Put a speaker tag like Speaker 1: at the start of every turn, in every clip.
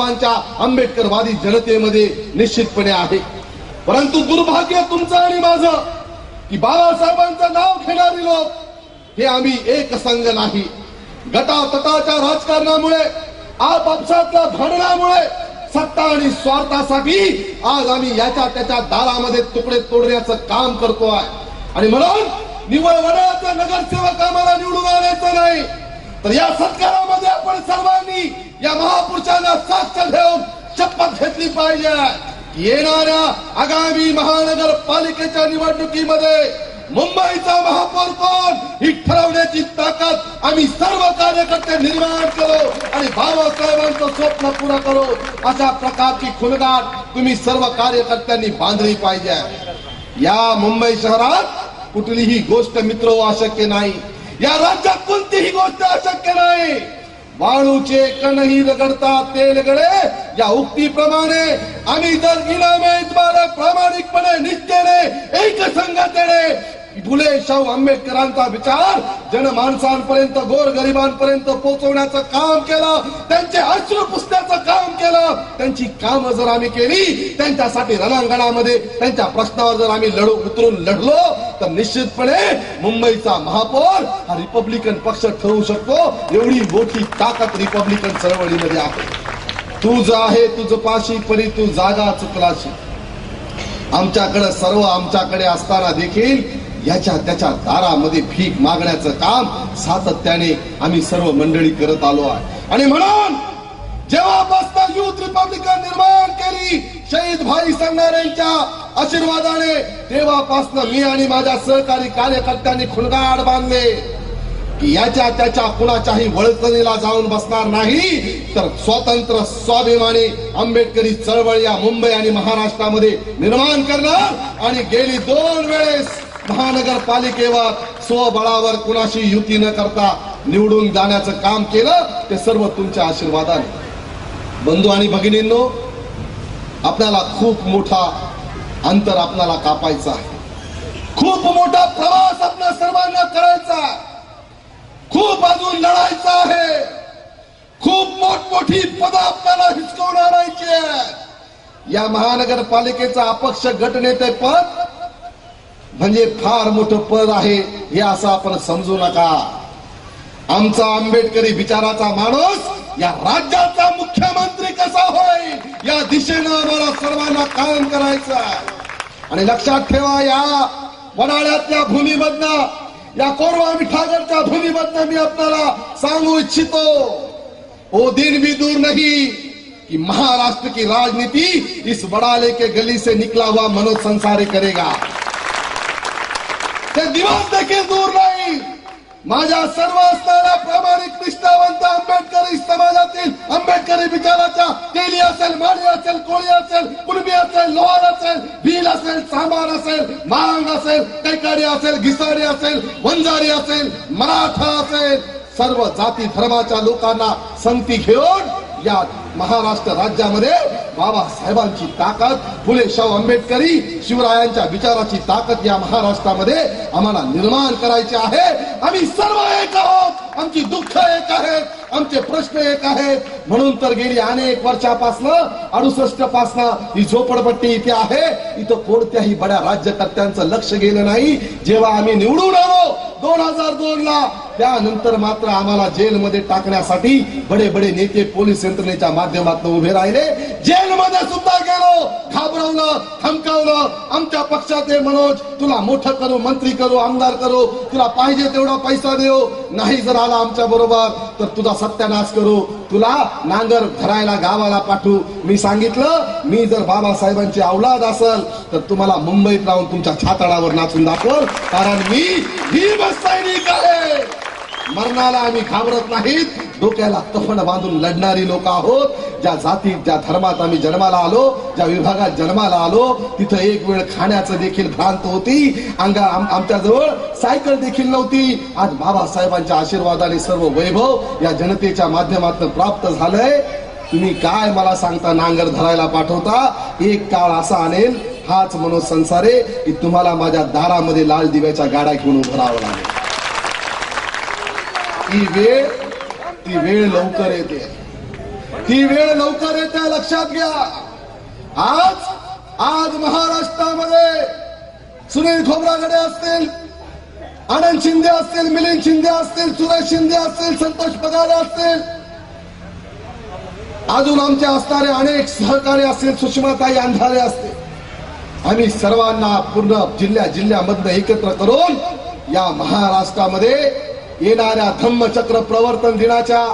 Speaker 1: बाबांच्या आंबेडकरवादी जनतेमध्ये निश्चितपणे आहे. परंतु दुर्भाग्य तुमचं आणि माझं की बाबासाहेबांचं नाव घेणारे लोक हे आम्ही एक संघ नाही. गटातटाच्या राजकारणामुळे आपापसातल्या भांडणामुळे सत्ता आणि स्वार्थासाठी आज आम्ही याच्या त्याच्या दारामध्ये तुकडे तोडण्याचं काम करतो आहे. आणि म्हणून निवळ वडाचा नगरसेवक आम्हाला निवडून आणायचं नाही. तर या सत्कारामध्ये आपण सर्वांनी या महापुरुषांना साक्ष घेऊन शपथ घेतली पाहिजे. येणाऱ्या आगामी महानगरपालिकेच्या निवडणुकीमध्ये मुंबईचा महापौर कोण? ही ठरवण्याची ताकद आम्ही सर्व कार्यकर्ते निर्माण करू आणि बाबासाहेबांचं स्वप्न पूर्ण करू. अशा प्रकारची खुणगाट तुम्ही सर्व कार्यकर्त्यांनी बांधली पाहिजे. या मुंबई शहरात कुठलीही गोष्ट मित्र हो अशक्य नाही. या राज्यात कोणतीही गोष्ट अशक्य नाही. वाळूचे कणही रगडतात तेल या उक्तीप्रमाणे आम्ही जर इनामे द्वारे प्रामाणिकपणे निष्ठेने एक संघटने फुले शाहू आंबेडकरांचा विचार जनमानसांपर्यंत गोर गरिबांपर्यंत पोहोचवण्याचं काम केलं त्यांचे अश्रू पुसण्याचं त्यांची कामं जर आम्ही केली त्यांच्यासाठी रणांगणामध्ये त्यांच्या प्रश्नावर जर आम्ही लढू उतरून लढलो तर निश्चितपणे मुंबईचा महापौर हा रिपब्लिकन पक्ष ठरवू शकतो. एवढी मोठी ताकद रिपब्लिकन चळवळीमध्ये आहे. तुझ आहे तुझ पाशी परी तू जागा चुकलाशी. आमच्याकडे सर्व आमच्याकडे असताना देखील याच्या त्याच्या दारामध्ये भीक मागण्याचं काम सातत्याने आम्ही सर्व मंडळी करत आलो आहे. आणि म्हणून जेव्हापासून युथ रिपब्लिकन निर्माण केली शहीद भाई संघाऱ्यांच्या आशीर्वादाने तेव्हापासून मी आणि माझ्या सहकारी कार्यकर्त्यांनी खुणगाड बांधले. की याच्या त्याच्या कुणाच्याही वळचणीला जाऊन बसणार नाही तर स्वतंत्र स्वाभिमानी आंबेडकरी चळवळ या मुंबई आणि महाराष्ट्रामध्ये निर्माण करणार आणि गेली दोन वेळेस महानगरपालिकेवर स्वबळावर कुणाशी युती न करता निवडून जाण्याचं काम केलं ते सर्व तुमच्या आशीर्वादाने. बंधू आणि भगिनींनो आपल्याला खूप मोठा अंतर आपल्याला कापायचा आहे. खूप मोठा प्रवास आपल्या सर्वांना करायचा खूप अजून लढायचा आहे. खूप मोठमोठी पद आपल्याला हिसकवून आणायची या महानगरपालिकेचा अपक्ष गटनेते पद म्हणजे फार मोठं पद आहे हे असं आपण समजू नका. आमचा आंबेडकरी विचाराचा माणूस या राज्याचा मुख्यमंत्री कसा होईल? या दिशेनं आम्हाला सर्वांना कायम करायचं आहे. आणि लक्षात ठेवा या वडाळ्यातल्या भूमीमधन या कोरवा मिठागडच्या भूमीमधन मी आपल्याला सांगू इच्छितो ओ दिन भी दूर नाही कि महाराष्ट्र की राजनीति इस बड़ाले के गली से निकला हुआ मनोज संसारी करेगा। ते दिवस देखील दूर नाही। माझ्या सर्व असणाऱ्या प्रामाणिक निष्ठावंत आंबेडकरी समाजातील आंबेडकरी विचाराच्या तेली असेल माळी असेल कोळी असेल कुणबी असेल लोहार असेल भील असेल सांबार असेल मांग असेल कैकाडी असेल घिसाडी असेल वंजारी असेल मराठा असेल. सर्व जाती धर्माच्या लोकांना संगती घेऊन या महाराष्ट्र राज्यामध्ये बाबासाहेबांची ताकद फुले शाहू आंबेडकरी शिवरायांच्या विचाराची ताकद या महाराष्ट्रामध्ये आम्हाला निर्माण करायची आहे. आम्ही सर्व एक आहोत. आमची दुःख एक आहेत आमचे प्रश्न एक आहेत. म्हणून तर गेली अनेक वर्षापासनं अडुसष्ट पासनं ही झोपडपट्टी इथे आहे. इथं कोणत्याही बड्या राज्यकर्त्यांचं लक्ष गेलं नाही. जेव्हा आम्ही निवडून आलो दोन हजार दोन ला त्यानंतर मात्र आम्हाला जेलमध्ये टाकण्यासाठी बडे बडे नेते पोलीस यंत्रणेच्या माध्यमातून उभे राहिले. जेलमध्ये सुद्धा गेलो. घाबरवलं थमकावलं. आमच्या पक्षाचे मनोज तुला मोठं करू मंत्री करू आमदार करू. तुला पाहिजे तेवढा पैसा देऊ. नाही जर आला आमच्या बरोबर तर तुझा सत्यानाश करू. तुला नांगर धरायला गावाला पाठवू. मी सांगितलं मी जर बाबासाहेबांची अवलाद असल तर तुम्हाला मुंबईत राहून तुमच्या छाताडावर नाचून दाखवल. कारण मी ही बस सैनिक आहे. मरणाला आम्ही घाबरत नाहीत. डोक्याला तफड बांधून लढणारी लोक आहोत. ज्या जातीत ज्या धर्मात आम्ही जन्माला आलो ज्या विभागात जन्माला आलो तिथं एक वेळ खाण्याचं देखील भ्रांत होती. अंगा आम- आमच्याजवळ सायकल देखील नव्हती. आज बाबासाहेबांच्या आशीर्वादाने सर्व वैभव या जनतेच्या माध्यमातून प्राप्त झालंय. तुम्ही काय मला सांगता नांगर धरायला पाठवता? एक काळ असा आणेल हाच मनोज संसारे की तुम्हाला माझ्या दारामध्ये लाल दिव्याच्या गाड्या घेऊन उभं राहावं लागेल. ती वेळ ती वेळ लवकर येते. ती वेळ लवकर येते लक्षात घ्या. आज आज महाराष्ट्रामध्ये सुनील खोबरागडे असतील आनंद शिंदे असतील मिलिंद शिंदे असतील सुरेश शिंदे असतील संतोष पगारे असतील अजून आमचे असणारे अनेक सहकारी असतील सुषमाताई अंधारे असतील. आम्ही सर्वांना पूर्ण जिल्ह्या जिल्ह्यामधनं एकत्र करून या महाराष्ट्रामध्ये येणाऱ्या धम्मचक्र प्रवर्तन दिनाच्या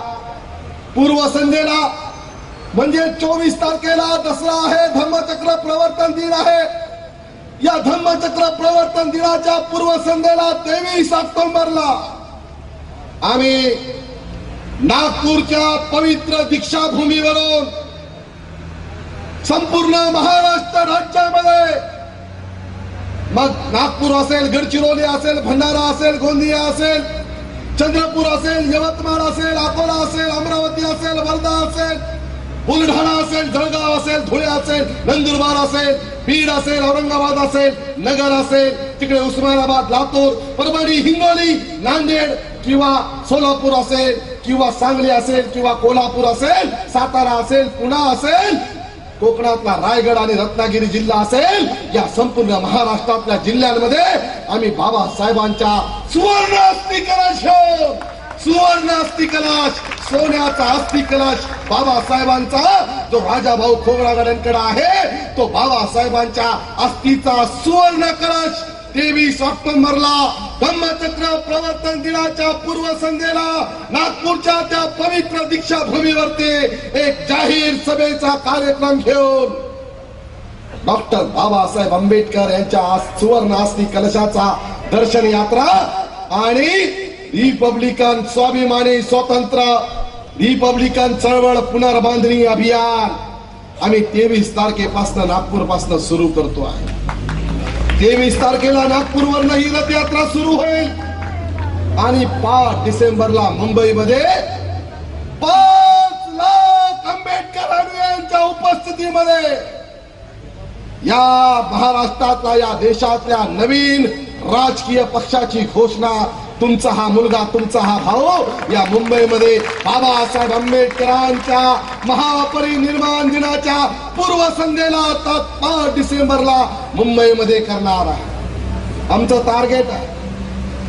Speaker 1: पूर्वसंध्येला म्हणजे चोवीस तारखेला दसरा आहे धम्मचक्र प्रवर्तन दिन आहे. या धम्मचक्र प्रवर्तन दिनाच्या पूर्वसंध्येला तेवीस ऑक्टोबरला आम्ही नागपूरच्या पवित्र दीक्षाभूमीवरून संपूर्ण महाराष्ट्र राज्यामध्ये मग नागपूर असेल गडचिरोली असेल भंडारा असेल गोंदिया असेल चंद्रपूर असेल यवतमाळ असेल अकोला असेल अमरावती असेल वर्धा असेल बुलढाणा असेल जळगाव असेल धुळे असेल नंदुरबार असेल बीड असेल औरंगाबाद असेल नगर असेल तिकडे उस्मानाबाद लातूर परभणी हिंगोली नांदेड किंवा सोलापूर असेल किंवा सांगली असेल किंवा कोल्हापूर असेल सातारा असेल पुणा असेल कोकणातला रायगड आणि रत्नागिरी जिल्हा असेल या संपूर्ण महाराष्ट्रातल्या जिल्ह्यांमध्ये आम्ही बाबासाहेबांच्या सुवर्ण अस्थि कलश सुवर्ण अस्थि कलश सोन्याचा अस्थि कलश बाबासाहेबांचा जो राजाभाऊ खोगरागडांकडे आहे तो बाबासाहेबांच्या अस्थिचा सुवर्ण कलश तेवीस ऑक्टोबरला धम्मचक्र प्रवर्तन दिनाच्या पूर्वसंध्येला नागपूरच्या त्या पवित्र दीक्षाभूमीवरती एक जाहीर सभेचा कार्यक्रम घेऊन डॉक्टर बाबासाहेब आंबेडकर यांच्या सुवर्ण अस्थि कलशाचा दर्शन यात्रा आणि रिपब्लिकन स्वाभिमानी स्वतंत्र रिपब्लिकन चळवळ पुनर्बांधणी अभियान आम्ही तेवीस तारखेपासून नागपूरपासून सुरू करतो आहे. तेवीस तारखेला नागपूरवरनं ही रथयात्रा सुरू होईल आणि पाच डिसेंबरला मुंबईमध्ये पाच लाख आंबेडकर यांच्या उपस्थितीमध्ये या महाराष्ट्रातल्या या देशातल्या नवीन राजकीय पक्षाची घोषणा तुमचा हा मुलगा तुमचा हा भाऊ या मुंबईमध्ये बाबासाहेब आंबेडकरांच्या महापरिनिर्वाण दिनाच्या पूर्वसंध्येला आता पाच डिसेंबरला मुंबईमध्ये करणार आहे. आमचं टार्गेट आहे.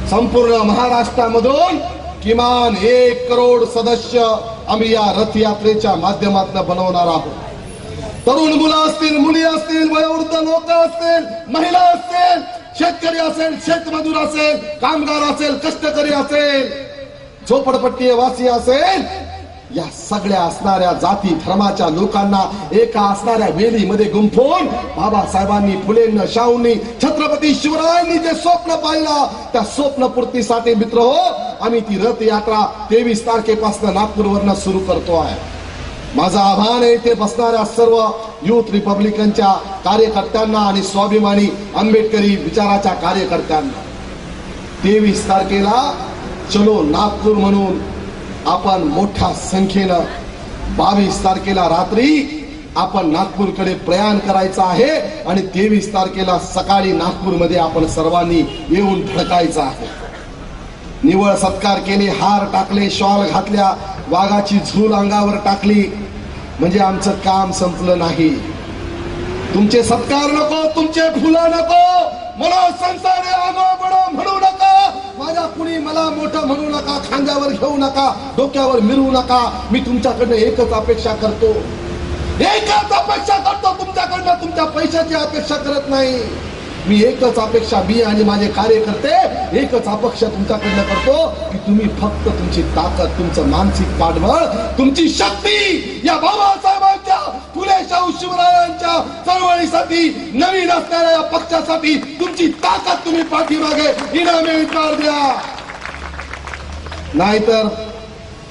Speaker 1: संपूर्ण महाराष्ट्रामधून किमान एक करोड सदस्य आम्ही या रथयात्रेच्या माध्यमातून बनवणार आहोत. तरुण मुलं असतील मुली असतील वयोवृद्ध लोक असतील महिला असतील शेतकरी असेल शेतमजूर असेल कामगार असेल कष्टकरी असेल झोपडपट्टी वासी असेल या सगळ्या असणाऱ्या जाती धर्माच्या लोकांना एका असणाऱ्या वेलीमध्ये गुंफून बाबासाहेबांनी फुलेंना शाहूंनी छत्रपती शिवरायांनी जे स्वप्न पाहिलं त्या स्वप्नपूर्तीसाठी मित्र हो आम्ही ती रथयात्रा तेवीस तारखेपासून नागपूरवरनं सुरू करतो आहे. माझं आव्हान आहे ते बसणाऱ्या सर्व युथ रिपब्लिकनच्या कार्यकर्त्यांना आणि स्वाभिमानी आंबेडकरी विचाराच्या कार्यकर्त्यांना. तेवीस तारखेला चलो नागपूर म्हणून आपण मोठ्या संख्येनं बावीस तारखेला रात्री आपण नागपूरकडे प्रयाण करायचं आहे आणि तेवीस तारखेला सकाळी नागपूरमध्ये आपण सर्वांनी येऊन धडकायचं आहे. निवळ सत्कार केले हार टाकले शॉल घातल्या वाघाची झूल अंगावर टाकली म्हणजे आमचं काम संपलं नाही. तुमचे सत्कार नको तुमचे फुलं नको. मला संसारे आगो बडो म्हणू नका. माझ्या कुणी मला मोठं म्हणू नका खांद्यावर घेऊ नका डोक्यावर मिरवू नका. मी तुमच्याकडनं एकच अपेक्षा करतो. एकच अपेक्षा करतो तुमच्याकडनं तुमच्या पैशाची अपेक्षा करत नाही. मी एकच अपेक्षा मी आणि माझे कार्यकर्ते एकच अपेक्षा तुमच्याकडनं करतो की तुम्ही फक्त तुमची ताकद तुमचं मानसिक पाठबळ तुमची शक्ती या बाबासाहेबांच्या फुले शाहू शिवरायांच्या चळवळीसाठी नवीन असणाऱ्या या पक्षासाठी तुमची ताकद तुम्ही पाठीमागे इनामे विचार द्या. नाहीतर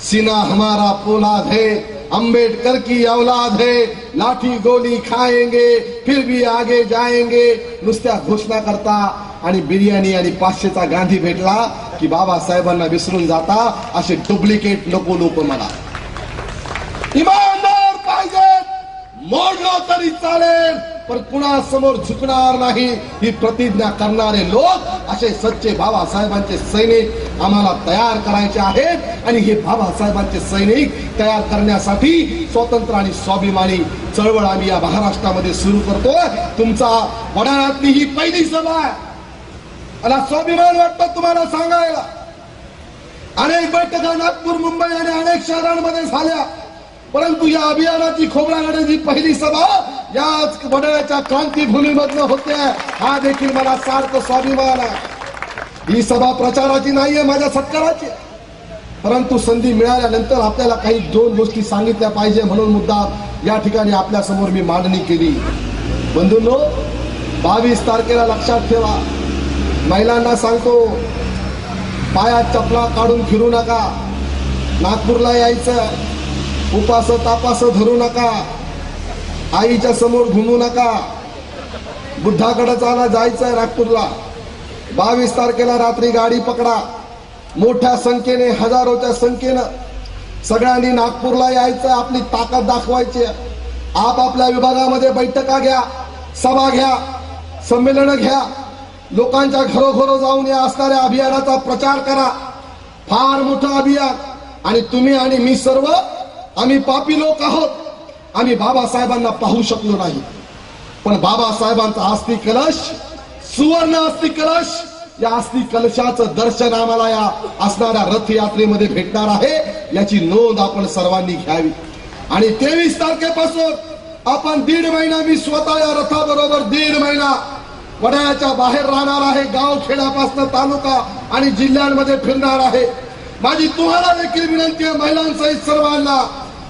Speaker 1: सीना हमारा पोलाद है. अंबेडकर की औलाद है लाठी गोली खाएंगे फिर भी आगे जाएंगे। नुसत्या घोषणा करता आणि बिर्याणी आणि पाचशेचा गांधी भेटला की बाबासाहेबांना विसरून जाता असे डुप्लिकेट नको लोक मला इमानदार पाहिजे मोडलो तरी चालेल. पण कुणासमोर झुकणार नाही ही प्रतिज्ञा करणारे लोक असे सच्चे बाबासाहेबांचे सैनिक आम्हाला तयार करायचे आहेत. आणि हे बाबासाहेबांचे सैनिक तयार करण्यासाठी स्वतंत्र आणि स्वाभिमानी चळवळ आम्ही या महाराष्ट्रामध्ये सुरू करतो तुमचा वडाळ्यातली ही पहिली सभा आहे. मला स्वाभिमान वाटतं तुम्हाला सांगायला. अनेक बैठका नागपूर मुंबई आणि अनेक शहरांमध्ये झाल्या. परंतु या अभियानाची खोबरागडेची पहिली सभा याच वडाळ्याच्या क्रांतीभूमीमधनं होते. हा देखील मला सार्थ स्वाभिमान आहे. ही सभा प्रचाराची नाहीये माझ्या सत्काराची. परंतु संधी मिळाल्यानंतर आपल्याला काही दोन गोष्टी सांगितल्या पाहिजे म्हणून मुद्दा या ठिकाणी आपल्यासमोर मी मांडणी केली. बंधूंनो बावीस तारखेला लक्षात ठेवा. महिलांना सांगतो पायात चपला काढून फिरू नका. नागपूरला यायचं उपास तापास धरू नका. आईच्या समोर घुमू नका. बुद्धाकडे चाला जायचंय नागपूरला बावीस तारखेला रात्री गाडी पकडा. मोठ्या संख्येने हजारोच्या संख्येनं सगळ्यांनी नागपूरला यायचं आपली ताकद दाखवायची. आपापल्या विभागामध्ये बैठका घ्या सभा घ्या संमेलन घ्या. लोकांच्या घरोघरो जाऊन या असणाऱ्या अभियानाचा प्रचार करा. फार मोठं अभियान. आणि तुम्ही आणि मी सर्व आम्ही पापी लोक आहोत. आम्ही बाबासाहेबांना पाहू शकलो नाही. पण बाबासाहेबांचा अस्थि कलश सुवर्ण अस्थि कलश या अस्थि कलशाचं दर्शन आम्हाला या असणाऱ्या रथयात्रेमध्ये भेटणार आहे याची नोंद आपण सर्वांनी घ्यावी. आणि तेवीस तारखेपासून आपण दीड महिना मी स्वतः या रथाबरोबर दीड महिना वडाळ्याच्या बाहेर राहणार आहे गाव खेड्यापासून तालुका आणि जिल्ह्यांमध्ये फिरणार आहे. माझी तुम्हाला देखील विनंती आहे महिलांसहित सर्वांना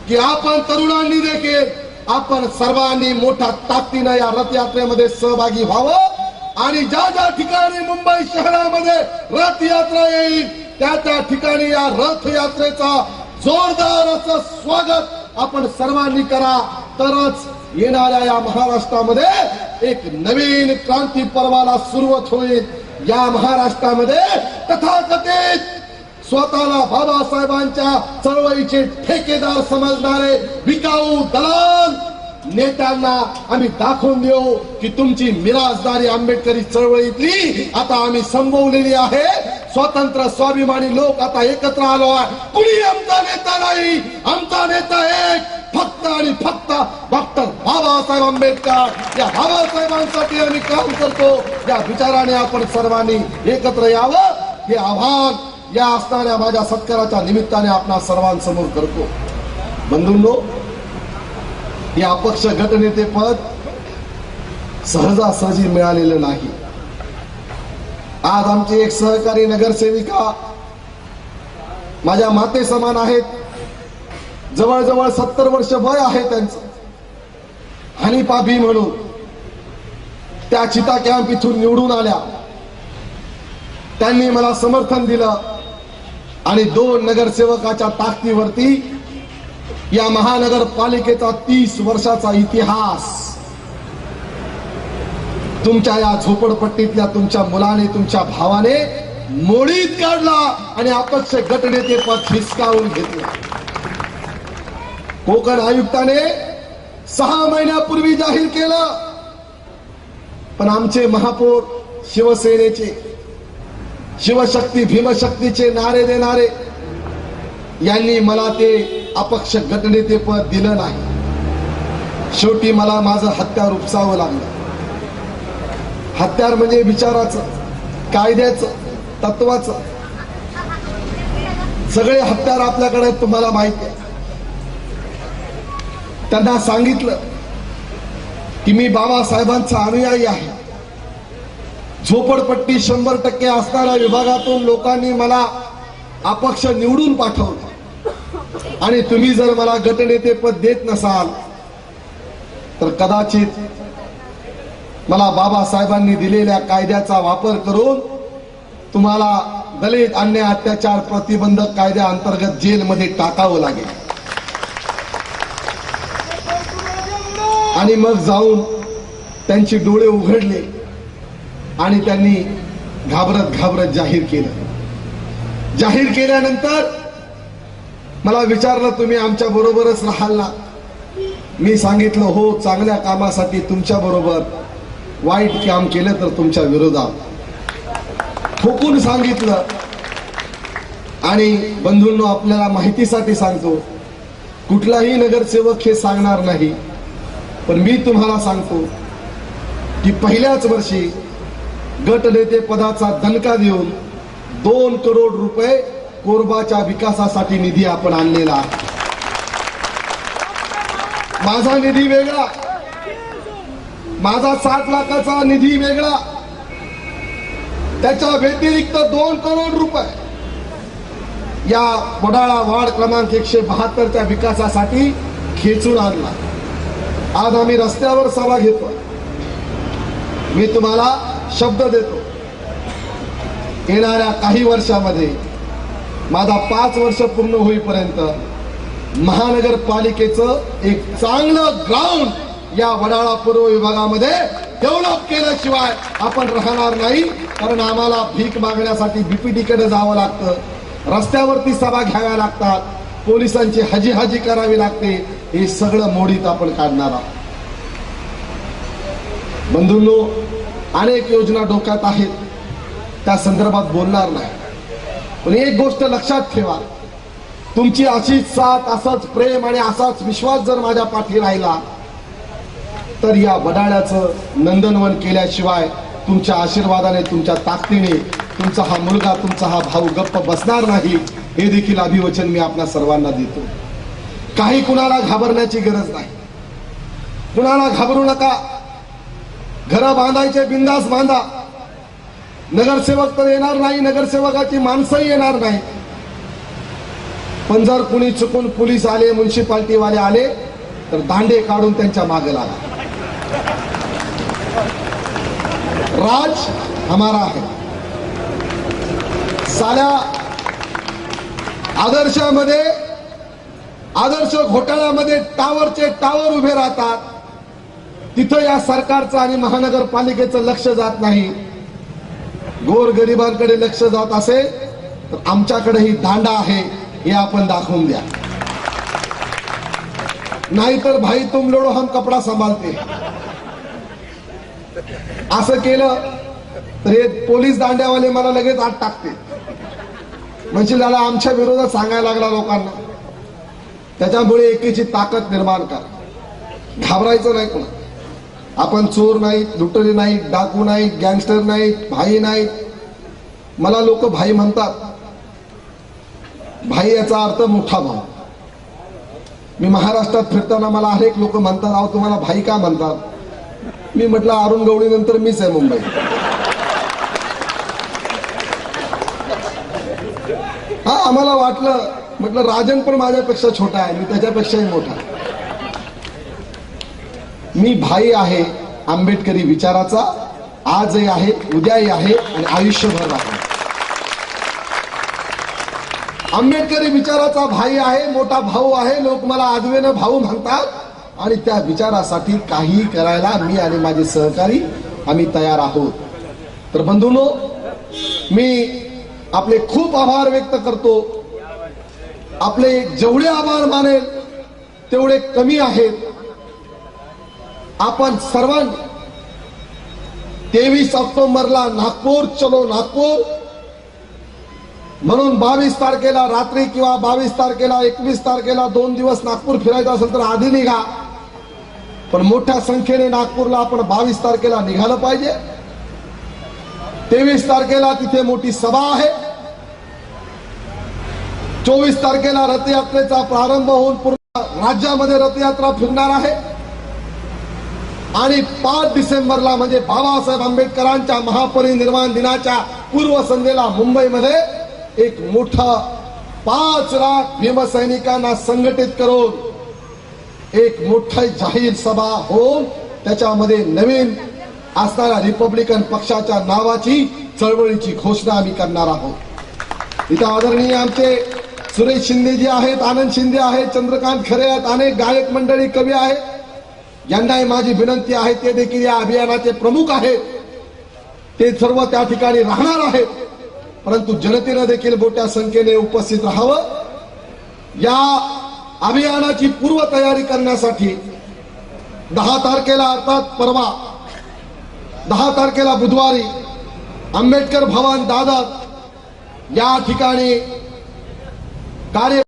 Speaker 1: की आपण तरुणांनी देखील आपण सर्वांनी मोठ्या ताकदीनं या रथयात्रेमध्ये सहभागी व्हावं. आणि ज्या ज्या ठिकाणी मुंबई शहरामध्ये रथयात्रा येईल त्या त्या ठिकाणी या रथयात्रेचा जोरदार असं स्वागत आपण सर्वांनी करा. तरच येणाऱ्या या महाराष्ट्रामध्ये एक नवीन क्रांती पर्वाला सुरुवात होईल. या महाराष्ट्रामध्ये तथाकथित स्वतःला बाबासाहेबांच्या चळवळीचे ठेकेदार समजणारे विकाऊ दलाल नेत्यांना आम्ही दाखवून देऊ की तुमची मिराजदारी आंबेडकरी चळवळीतली आता आम्ही संपवलेली आहे. स्वतंत्र स्वाभिमानी लोक आता एकत्र आलो आहे. कुणी आमचा नेता नाही? आमचा नेता एक फक्त आणि फक्त डॉक्टर बाबासाहेब आंबेडकर. या बाबासाहेबांसाठी आम्ही काम करतो. या विचाराने आपण सर्वांनी एकत्र यावं. हे आव्हान या असणाऱ्या माझ्या सत्काराच्या निमित्ताने आपणा सर्वांसमोर करतो. बंधूंनो हे अपक्ष गटनेते पद सहजासहजी मिळालेलं नाही. आज आमची एक सहकारी नगरसेविका माझ्या माते समान आहेत. जवळजवळ सत्तर वर्ष वय आहे त्यांचं. हनीपा भी म्हणून त्या चिता कॅम्प इथून निवडून आल्या. त्यांनी मला समर्थन दिलं. आणि दोन नगरसेवकाच्या ताकदीवरती या महानगरपालिकेचा तीस वर्षाचा इतिहास. तुमच्या या झोपडपट्टीतल्या तुमच्या मुलाने तुमच्या भावाने मोडीत काढला आणि अपक्ष गटनेते पद हिसकावून घेतलं. कोकण आयुक्ताने सहा महिन्यापूर्वी जाहीर केलं. पण आमचे महापौर शिवसेनेचे शिवशक्ती भीमशक्तीचे नारे देणारे यांनी मला ते अपक्ष गटनेते पद दिलं नाही. शेवटी मला माझं हत्यार उपसावं लागलं. हत्यार म्हणजे विचाराचं कायद्याचं तत्वाचं. सगळे हत्यार आपल्याकडे तुम्हाला माहिती आहे. त्यांना सांगितलं की मी बाबासाहेबांचा अनुयायी आहे. झोपडपट्टी शंभर टक्के असणाऱ्या विभागातून लोकांनी मला अपक्ष निवडून पाठवलं. आणि तुम्ही जर मला गटनेते पद देत नसाल तर कदाचित मला बाबासाहेबांनी दिलेल्या कायद्याचा वापर करून तुम्हाला दलित अन्य अत्याचार प्रतिबंधक कायद्या अंतर्गत जेलमध्ये टाकावं लागेल. आणि मग जाऊन त्यांचे डोळे उघडले. आणि त्यांनी घाबरत घाबरत जाहीर केलं. जाहीर केल्यानंतर मला विचारलं तुम्ही आमच्या बरोबरच राहाल ना?
Speaker 2: मी सांगितलं हो चांगल्या कामासाठी तुमच्या बरोबर वाईट काम केलं तर तुमच्या विरोधात. ठोकून सांगितलं. आणि बंधूंनो आपल्याला माहितीसाठी सांगतो कुठलाही नगरसेवक हे सांगणार नाही. पण मी तुम्हाला सांगतो की पहिल्याच वर्षी गटनेते पदाचा दणका देऊन दोन करोड रुपये कोरबाच्या विकासासाठी निधी आपण आणलेला माझा निधी वेगळा. माझा सात लाखाचा निधी वेगळा. त्याच्या व्यतिरिक्त दोन करोड रुपये या वडाळा वार्ड क्रमांक एकशे बहात्तरच्या विकासासाठी खेचून आणला. आज आम्ही रस्त्यावर सभा घेतो मी तुम्हाला शब्द देतो. येणाऱ्या काही वर्षामध्ये माझा पाच वर्ष पूर्ण होईपर्यंत महानगरपालिकेचं एक चांगलं ग्राउंड या वडाळा पूर्व विभागामध्ये डेव्हलप केल्याशिवाय आपण राहणार नाही. कारण आम्हाला भीक मागण्यासाठी बीपीटीकडे जावं लागतं. रस्त्यावरती सभा घ्याव्या लागतात. पोलिसांची हजी हजी करावी लागते. हे सगळं मोडीत आपण काढणार आहोत. बंधूंनो अनेक योजना डोक्यात आहेत. त्या संदर्भात बोलणार नाही. पण एक गोष्ट लक्षात ठेवा. तुमची अशीच साथ असाच प्रेम आणि असाच विश्वास जर माझ्या पाठी राहिला तर या वडाळ्याचं नंदनवन केल्याशिवाय तुमच्या आशीर्वादाने तुमच्या ताकदीने तुमचा हा मुलगा तुमचा हा भाऊ गप्प बसणार नाही हे देखील अभिवचन मी आपल्या सर्वांना देतो. काही कुणाला घाबरण्याची गरज नाही. कुणाला घाबरू नका. घर बांधायचे बिंदास बांधा. नगरसेवक तर येणार नाही नगरसेवकाची माणसंही येणार नाही. पण जर कुणी चुकून पोलीस आले म्युन्सिपाल्टीवाले आले तर दांडे काढून त्यांच्या मागे लागा. राज हमारा है. साल्या आदर्शामध्ये आदर्श घोटाळ्यामध्ये टावरचे टावर उभे राहतात. तिथं या सरकारचं आणि महानगरपालिकेचं लक्ष जात नाही. गोरगरिबांकडे लक्ष जात असेल तर आमच्याकडेही दांडा आहे हे आपण दाखवून द्या. नाहीतर भाई तुम लोडो हम कपडा सांभाळते. असं केलं तर हे पोलीस दांड्यावाले मला लगेच आत टाकते. म्हणजे त्याला आमच्या विरोधात सांगायला लागला लोकांना. त्याच्यामुळे एकीची ताकद निर्माण करा. घाबरायचं नाही कोणा आपण चोर नाहीत लुटरे नाहीत डाकू नाहीत गँगस्टर नाहीत भाई नाहीत मला लोक भाई म्हणतात. भाई याचा अर्थ मोठा भाऊ. मी महाराष्ट्रात फिरताना मला अनेक लोक म्हणतात अहो तुम्हाला भाई का म्हणतात? मी म्हटलं अरुण गवळी नंतर मीच आहे मुंबई. हा आम्हाला वाटलं. म्हटलं राजन पण माझ्यापेक्षा छोटा आहे मी त्याच्यापेक्षाही मोठा आहे. मी भाई आहे आंबेडकरी विचाराचा. आजही आहे उद्याही आहे आणि आयुष्यभर आहे आंबेडकरी विचाराचा भाई आहे मोठा भाऊ आहे लोक मला आदवेनं भाऊ म्हणतात. आणि त्या विचारासाठी काही करायला मी आणि माझे सहकारी आम्ही तयार आहोत. तर बंधूनो मी आपले खूप आभार व्यक्त करतो. आपले जेवढे आभार मानेल तेवढे कमी आहेत. आपण सर्वांनी तेवीस ऑक्टोबरला नागपूर चलो नागपूर. म्हणून बावीस तारखेला रात्री किंवा बावीस तारखेला एकवीस तारखेला दोन दिवस नागपूर फिरायचं असेल तर आधी निघा. पण मोठ्या संख्येने नागपूरला आपण बावीस तारखेला निघालं पाहिजे. तेवीस तारखेला तिथे मोठी सभा आहे. चोवीस तारखेला रथयात्रेचा प्रारंभ होऊन पूर्ण राज्यामध्ये रथयात्रा फिरणार आहे. आणि पाच डिसेंबरला म्हणजे बाबासाहेब आंबेडकरांच्या महापरिनिर्वाण दिनाच्या पूर्वसंध्येला मुंबईमध्ये एक मोठा पाच लाख भीमसैनिकांना संघटित करून एक मोठी जाहीर सभा होऊन त्याच्यामध्ये नवीन असणाऱ्या रिपब्लिकन पक्षाच्या नावाची चळवळीची घोषणा आम्ही करणार आहोत. इथं आदरणीय आमचे सुरेश शिंदे जी आहेत आनंद शिंदे आहेत चंद्रकांत खरे आहेत अनेक गायक मंडळी कवी आहेत. यांनाही माझी विनंती आहे ते देखील या अभियानाचे प्रमुख आहेत. ते सर्व त्या ठिकाणी राहणार आहेत. परंतु जनतेनं देखील मोठ्या संख्येने उपस्थित राहावं. या अभियानाची पूर्वतयारी करण्यासाठी दहा तारखेला अर्थात परवा दहा तारखेला बुधवारी आंबेडकर भवन दादर या ठिकाणी कार्य